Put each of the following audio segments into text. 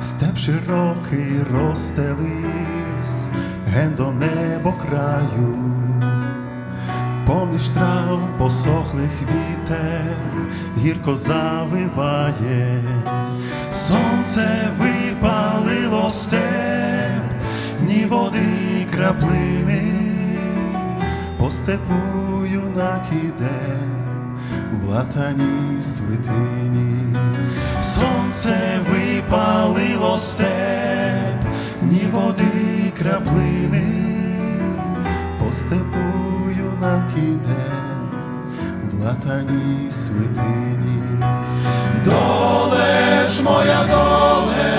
степ широкий розстеливсь, ген до небо краю, поміж трав посохлих вітер, гірко завиває, сонце випалило степ, ні води краплини, по степу юнак іде в свитині. Сонце випалило степ, ні води краплини, по степу юнак іде в латаній свитині. Доле ж моя доле,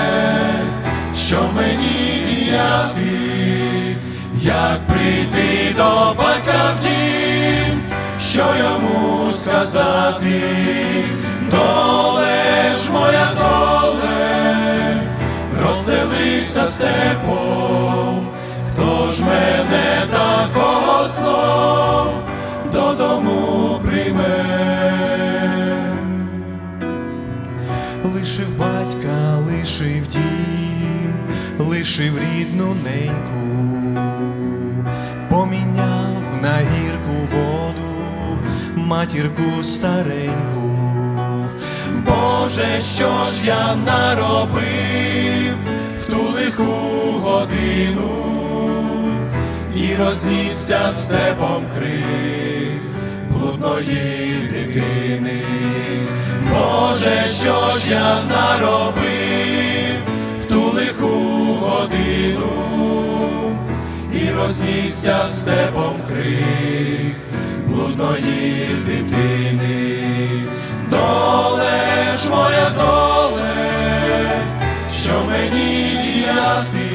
що мені діяти, як прийти до батька в дім, що йому сказати, доле ж моя доле, розстелися степом, хто ж мене такого знов додому прийме. Лишив батька, лишив дім, лишив рідну неньку, матірку стареньку. Боже, що ж я наробив в ту лиху годину, і рознісся степом крик блудної дитини. Боже, що ж я наробив в ту лиху годину, і рознісся степом крик блудної дитини. Доле ж моя доле, що мені діяти,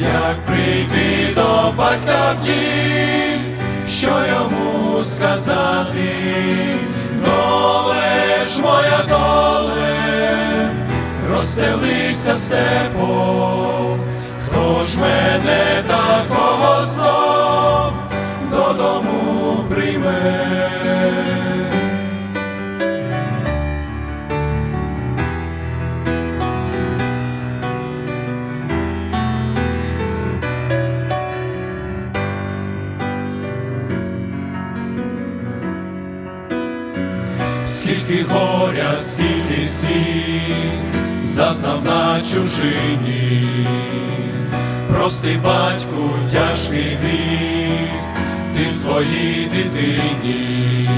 як прийти до батька в дім, що йому сказати, доле ж моя доле, розстелися степом, хто ж мене Скільки горя, скільки сліз зазнав на чужині, простий батьку, тяжкий гріх, ти своїй дитині,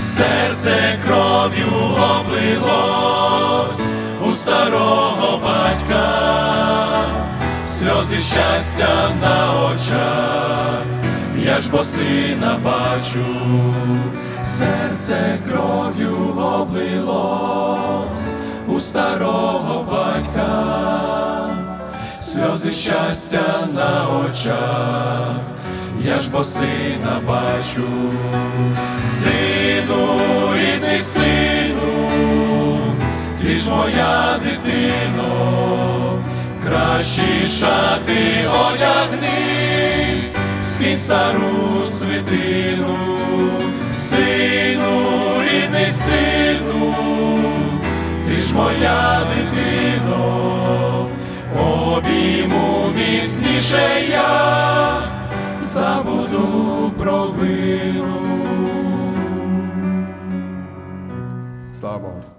серце кров'ю облилось у старого батька, сльози щастя на очах я ж бо сина бачу, серце кров'ю облилось у старого батька, сльози щастя на очах, я ж бо сина бачу, сину, рідний сину, ти ж моя дитино, кращі шати одягни скинь стару світину, сину, рідний сину, ти ж моя дитино, обійму міцніше я забуду провину. Слава Богу.